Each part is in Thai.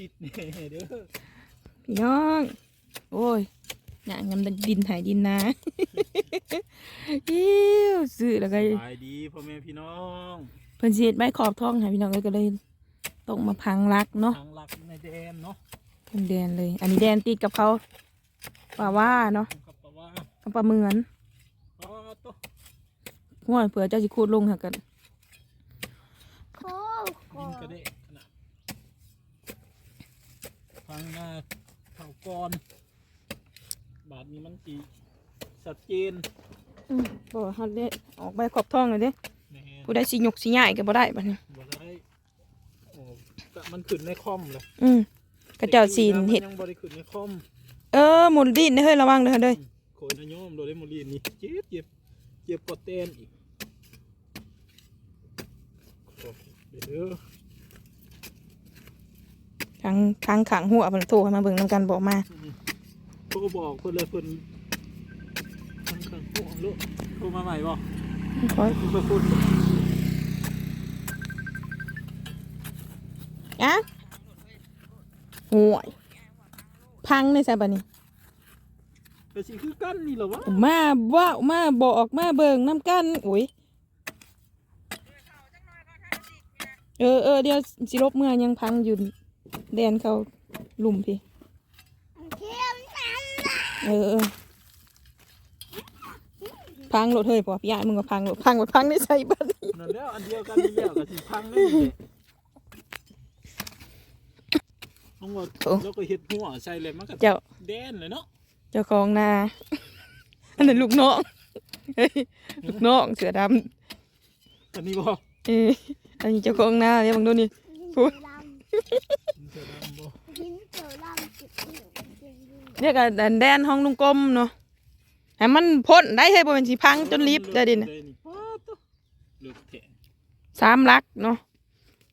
ชิดนี่เด้อพี่น้อง โอ้ยหนังยำดินถ่ายดินนะอิ้วซื้อแล้วก็สบายดีพ่อแม่พี่น้องเพิ่นสิเฮ็ดใบขอบท้องให้พี่น้องเลยก็เลยตกมาพังรักเนาะทางหลักในแดนเนาะเป็นแดนเลย อันนี้แดนติดกับเขาป่าว่าเนาะกับปะว่ากับปลาเหมือนอ๋อตัวหัวเผื่อเจ้าสิคูดลงหากัน โอ้โห ยิงกระเดะขนาด ฟังหน้าเข่าก้อน บาทนี้มันจีชัดเจนอืมบ่เฮาได้ออกใบขอบท้องเลยเด้แน่ผู้ได้สิยกสิย้ายก็บ่ได้บัดนี้ บ่ได้โอ้ก็มันขึ้นในคอมเลยอืมกระเจ้าสีนเฮ็ดมันยังบ่ได้ขึ้นในคอมเออหมุนดินเด้อเฮ้ยระวังเด้อเด้อโคยนายโยมโดเรมอรีนนี่เจ็บเจ็บเจ็บกว่าเต้นอีกโอ้เดี๋ย วทางทางขังหัวเพิ่นโทรให้มาเบิ่งนํกันบอกมาโทรบอกเพิ่นเลยเพิ่นทางข้างหัวลูกโทรมาใหม่บ่ขอคุณประคุณอะห่วยพังในซะบัดนี้แต่สิคือกันนี่เหรอวะมาว่ามาบอกมาเบิ่งน้ำกันอุ้ยเออเออเดี๋ยวสิลบเมื่อยังพังอยู่ แดนเขาหลุมพี่เทียมสันเออเออ พังรถเฮ้ยพอพี่ยายมึงก็พังรถพังรถพังได้ใส่บัดนี้นั่นแล้วอันเดียวกันนี่แล้วก็สิพังนี่แหละน้องว่าแล้วก็เฮ็ดหัวใส่เลยมันก็เจ้าแดนเลยเนาะ เจ้าของนา อันนั้นลูกน้องเฮ้ยลูกน้องเสือดอันนี้บ่ำเอออันนี้เจ้าของนาเดี๋ยวมึงดูนี่พูดลำ เสือดำบ่หินเสือลำจิตหนึ่งจริงเรียกกันแดนห้องลุงกลมเนาะให้มันพ้นได้ให้บ่เป็นสิพังจนลิฟต์ได้ดินะเลยนี่ป๊าดตัวเลือกแทงสามลักเนาะ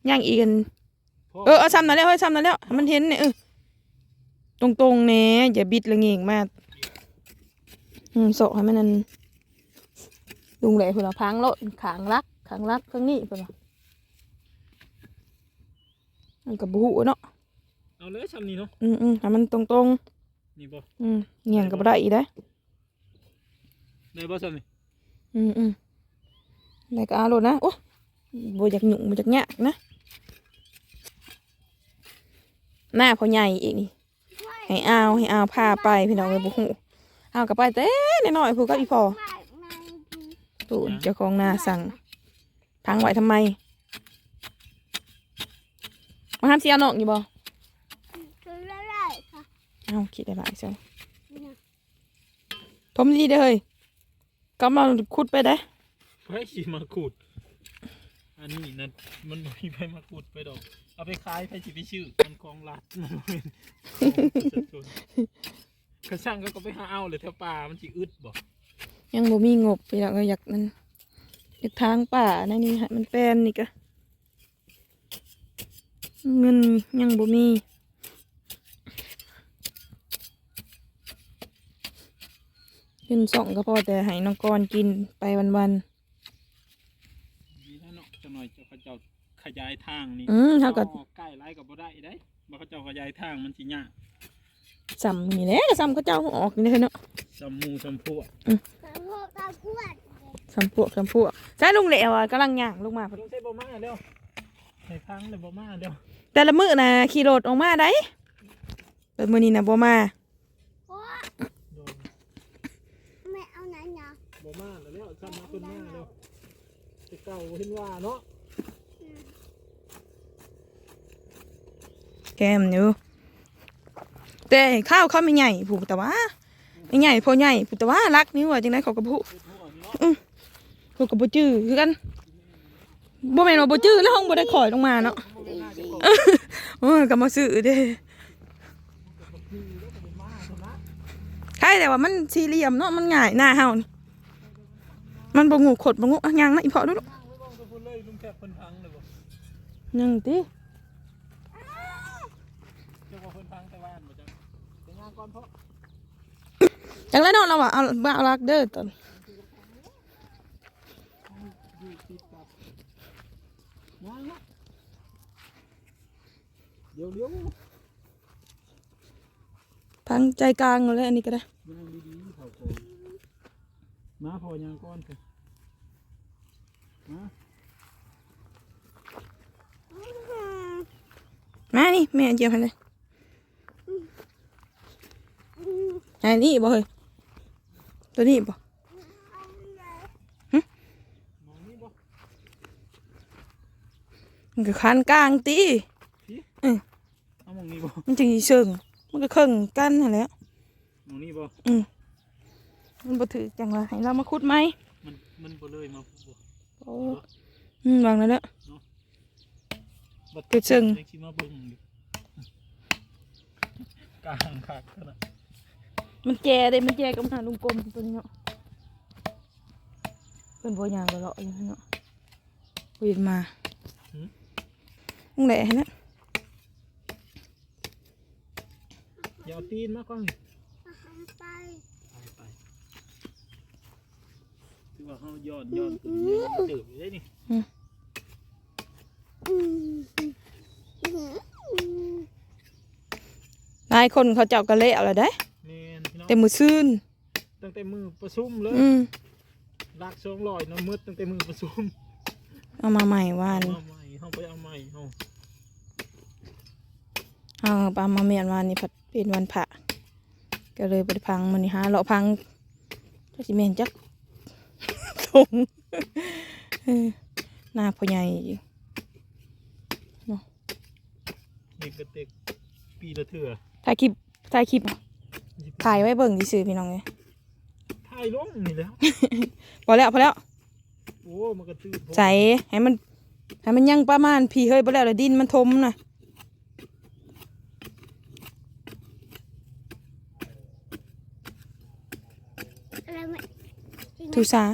ย่างอีกอันพ่อเออเอาซ้ำนั่นแล้วเฮ้ยซ้ำนั่นแล้วให้มันเห็นเนี่ยเออตรงตรงๆแหน่อย่าบิดละเงียงมากอืมโสให้มันนั่นลุงแหล่เพื่นละพังโลดขางลักขางลักข้างนี้เพื่นละมันกับบุเนาะ เอาเลยชำนี้เนาะอืมอืมให้มันตรงตรงนี่บ่ๆอืมเงียงกับได้อีกได้อได้บ่ชำนี้อืมอืมแล้วก็เอาโลดนะโอ้บ่อยากหยุ่งบ่อยากยากนะหน้าพ่อใหญ่อีกนี่ให้อาวให้อาวพาไปพี่น้องเลยบุหูเอากลับไปเต้น้อยๆพูดกับอีพอๆไม่ไม่ตูนเจ้าของนาสั่งพังไว้ทำไมมาห้ามเสียน้องอยู่บ่คืออะไรค่ะ เอาคิดได้หลายจังทมดีเด้อเฮ้ยก็มาขุดไปได้อไผสิมาขูดอันนี้นะมันบ่มีไผมาขูดไปดอก เอาไปขายไผสิไปชื่อมันของรัฐมันบ่เป็นของประชาชนกระช่างก็ก็ไปหาเอาเลยแถวป่ามันสิอึดบ่ยังบ่มีงบพี่น้องก็อยากนั่นอยากทางป่านั่นนี่ฮะมันแปลนนี่ก็เงินยังบ่มี เงินส่องก็พอแต่ให้น้องกรกินไปวันๆดีแล้วเนาะจะหน่อยเจ้าเขาเจ้าขยายทางนี่อืมเขาก็ออกใกล้ไรกับบ่ได้ได้บ่เขาเจ้าขยายทางมันสิยากซ้ำนี่แหละก็ซ้ำเขาเจ้าออกนี่เลยเนาะสำมูสำพวกตะโพกตะพวดซ้ำพวกซ้ำพวกใช่ลุงเหลวอะกำลังย่างลงมาลงใส่บ่มาเร็วให้ทางเลยบ่มาเร็วแต่ละมื้อน่ะขี่รถออกมาได้แต่มื้อนี้น่ะบ่มาโอ้โดน ไม่เอาไหนเนาะ บ่มาแล้วแล้วซ้ำมาเพิ่นมาเร็วไป เก่าเห็นว่าเนาะแกมอยู่แต่ข้าวเขาไม่ใหญ่ผูกแต่ว่าไม่ใหญ่พอใหญ่ผูกแต่ว่ารักนี่ว่าจังได๋เขาก็บ่ฮู้เฮ็ดหัวนี่เนาะเขาก็บ่จื้อคือกันบ่แม่นว่าบ่จื้อแล้วห้องบ่ได้ข่อยลงมาเนาะบ่ได้น่าจะขอโอ้ยก็มาซื้อเด้คือแล้วก็บ่มาเท่านั้นใช่แต่ว่ามันสี่เหลี่ยมเนาะมันง่ายหน้าเฮานี่มันบ่งูขดบ่งูอะยังนะอีพอดูลูก นั่งไว้บ่กับเพิ่นเลยลุงแคบเพิ่นพังเลยบ่ยังติเจ้าว่าเพิ่นพังแต่บ้านบ่จังไปงานก่อนเพราะจังแล้วเนาะเราว่าเอาบ่เอารักเด้อตอนอยู่ติดกับงานเนาะเดี๋ยวเดี๋ยวพังใจกลางเลยอันนี้ก็ได้ย่างดีๆเขาโกนมาพอย่างก้อนเถอะมา มานี่แม่เจียวให้เลยอันนี้บ่เฮ้ยตัวนี้บ่มองนี่บ่มันก็คันกลางตีเอามองนี่บ่มันจึงสิเชิงมันก็เครื่องกันหั่นแหล้วมองนี่บ่มันบ่ถือจังว่าให้เรามาขุดไหมมันมันบ่เลยมาบ่โอ้อืมวางแล้วเด้อ บ่เกิดซึ่งได้คิดมาเบิ่งอยู่กลางคักขนาดมันแจเด้มันแจกับหาลุงกลมตัวนี้เนาะเพิ่นบ่ย่างก็เลาะอยู่เนาะบ่เห็นมามึงแหละนะอย่าเอาตีนมาก่อนไปไปไปคือว่าเฮาย้อนย้อนขึ้นนี่มันเติบอยู่ได้นี่ อืมอืมหลายคนเขาเจ้าก็เละเอาแล้วได้แม่นพี่น้องแต่มือซื่นตั้งแต่มือประชุมเลยอืมลาก200เนาะมืดตั้งแต่มือประชุมเอามาใหม่วานเอาใหม่เฮาไปเอาใหม่เฮาเอาปลามาเมียนวานนี่ผัดเป็นวันพระก็เลยไปพังมันนี่ฮะเลาะพังจักสิเมนจักทงเออหน้าพ่อใหญ่อีก เด็กกระเต็กปีละเทื่อถ่ายคลิปถ่ายคลิปถ่ายไว้เบิ่งซื่อๆพี่น้องเลยถ่ายลงนี่แหล้วพอแล้วพอแล้วโอ้มันก็ตื้อโพดใส่ให้มันให้มันยังประมาณพี่เฮ้ยพอแล้วเดี๋ยวดินมันทมนะอะไรไม่ทุสา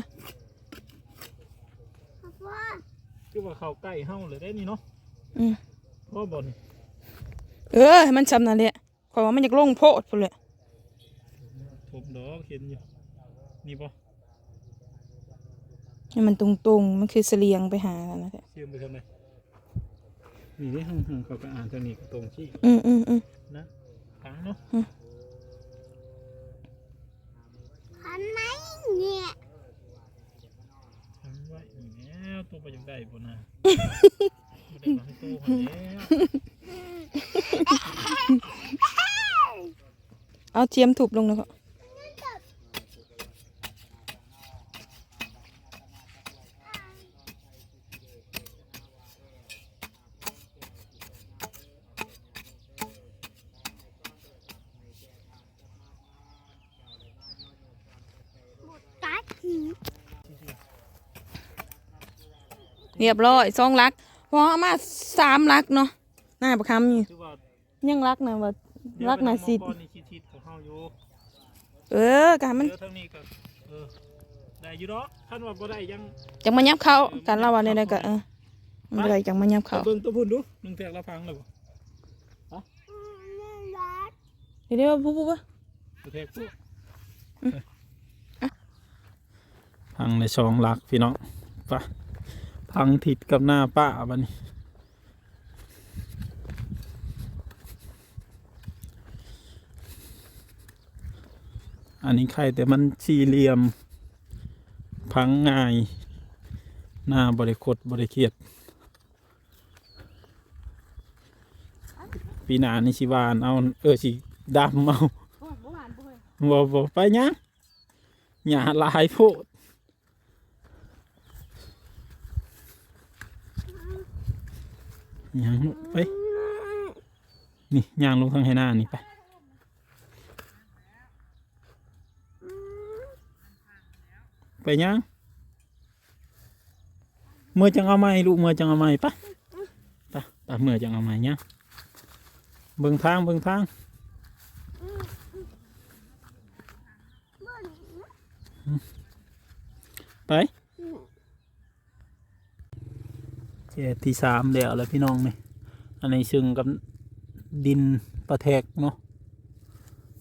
พ่อคือว่าเข้าใกล้เฮาเลยได้นี่เนาะอืมพ่อบ่นี่ เออให้มันซ้ำนั่นแหละขอยว่ามันอยากลงโพดพุ่นเลยผมดอกเห็นอยู่นี่บ่ให้มันตรงๆ มันคือเสลียงไปหากันนะแท้เชื่อมไปทางไหนนี่นี่ห่างๆเขาก็อ่านทางนี้ก็ตรงที่อืมอืมอืมนะทางเนาะทำไมเนี่ยทางไว้นี่แล้วตัวไปยังได้บ่นะบ่ได้มาให้ตัวหันแล้ว เอาเทียมถูบลงแล้วก็กัดหิวเรียบร้อยสองลักพอเอมาสามลักเนาะ หน้าประคำอยู่คือว่ายังลักนะว่าลักนะสิเดี๋ยวไปทางหม้อก้อนนี่ชิดๆของเฮาอยู่เออการมันเดี๋ยวทางนี้ก็เออได้อยู่ดอกคันว่าบ่ได้ยังจังมายับเขาการเล่าวันนี้ก็เออมันบ่ได้จังมายับเขาเบิ่งตัวพุ่นดูนึงแทกละพังแล้วบ่อืมรัดเดี๋ยวเดี๋ยวปุ๊บปุ๊บปุ๊บตัวแทกปุ๊พังในช่องหลักพี่น้องปะพังทิศกับหน้าป้าบัดนี้ อันนี้ใครแต่มันสี่เหลี่ยม พังง่าย หน้าบริคดบริเคียด ปีหนานี่ชิวานเอา เออสิดำเอาบ่บ่ไปยังหญ้าลายโพดยังไป นี่ยางลงทางให้หน้านี่ไป ไปยังเมื่อจังเอาไม้ลูกเมื่อจังเอาไม้ปะปะปะเมื่อจังเอาไม้เนี่ยเบิ่งทางเบิ่งทางไปเจที่สามเดี๋ยวแล้วพี่น้องนี่อันนี้ซึ่งกับดินประแทกเนาะ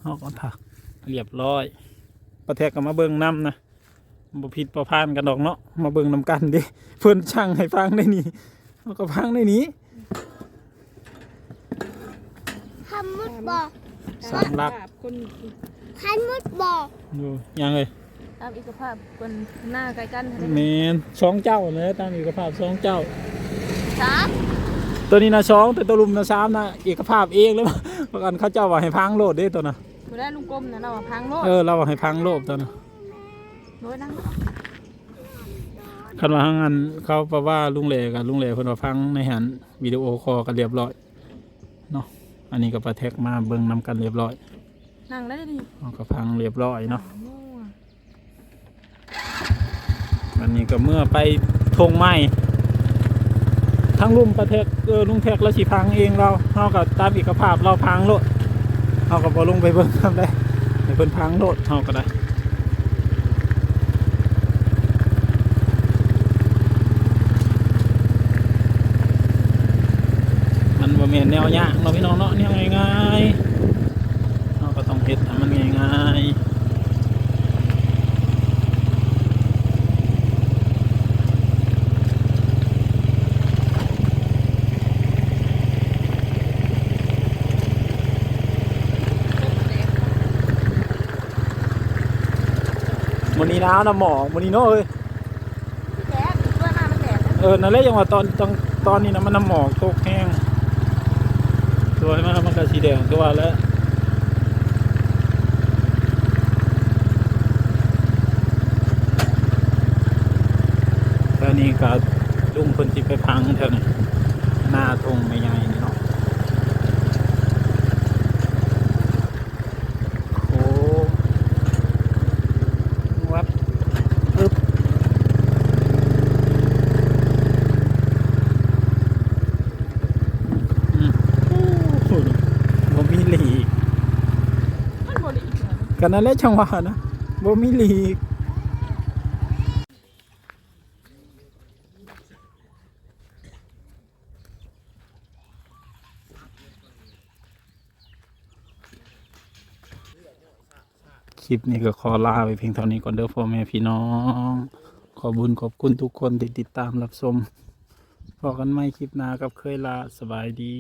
เอาก่อนผักเรียบร้อย ประแทกก็มาเบิ่งน้ำนะ บ่ผิดบ่พานกันดอกเนาะมาเบิ่งนำกันดิเพิ่นช่างให้ฟังได้นี่เราก็ฟังได้นี้ทำมุดบ่สามลักคนใครมุดบอกอยู่ยังเลยตามเอกภาพคนหน้าใกล้กันแมนสองเจ้าเนอะตามเอกภาพสองเจ้าสามตัวนี้นะสองแต่ตัวลุมนะสามนะเอกภาพเองแล้วประกันเขาเจ้าว่าให้พังโลดเด้ตัวน่ะคือได้ลุงกลมนะเราอะพังโลดเออเราว่าให้พังโลดตัวน่ะ โดยนั่งคันว่าทางนั้นเขาแปลว่าลุงเหล่กับลุงเหล่เพิ่นว่าพังในหันวิดีโอคอลกันเรียบร้อยเนาะอันนี้ก็ประแท็กมาเบิ่งนำกันเรียบร้อยนั่งได้ดิเอาก็พังเรียบร้อยเนาะโม่อะอันนี้ก็เมื่อไปทงไม้ทั้งลุมประแท็กเออลุงแท็กแล้วสิพังเองเราเฮาก็ตามเอกภาพเราพังโลดเฮาก็บ่ลงไปเบิ่งทำได้ให้เพิ่นพังโลดเฮาก็ได้ มันบ่ แม่นแนวยากเนาะพี่น้องเนาะแนวง่ายๆเราก็ต้องเฮ็ดให้มันง่ายๆมื้อนี้หนาวนะหมอกมื้อนี้เนาะเอ้ยแดดด้วยมามันแดดนะเออ นั่นแหละยังว่าตอนตอนตอนนี้นะมันน้ำหมอกตกแห้ง ตัวให้มันมันก็สีแดงก็ว่าแล้วตอนนี้ก็ลุงคนที่ไปพังแถวนี้หน้าทงไม่ใหญ่นี่เนาะโอ้วับปึ๊บอืมโอ้โหบ่มีหลีก มันบริอีกเหรอ กัน นั่นแหละจังหวะนะบ่มีหลีกคลิปนี้ก็ขอลาไปเพียงเท่านี้ก่อนเด้อพ่อแม่พี่น้อง ขอบุญขอบคุณทุกคนที่ติดตามรับชมพอกันไม่คลิปหน้ากับเคยลาสบายดี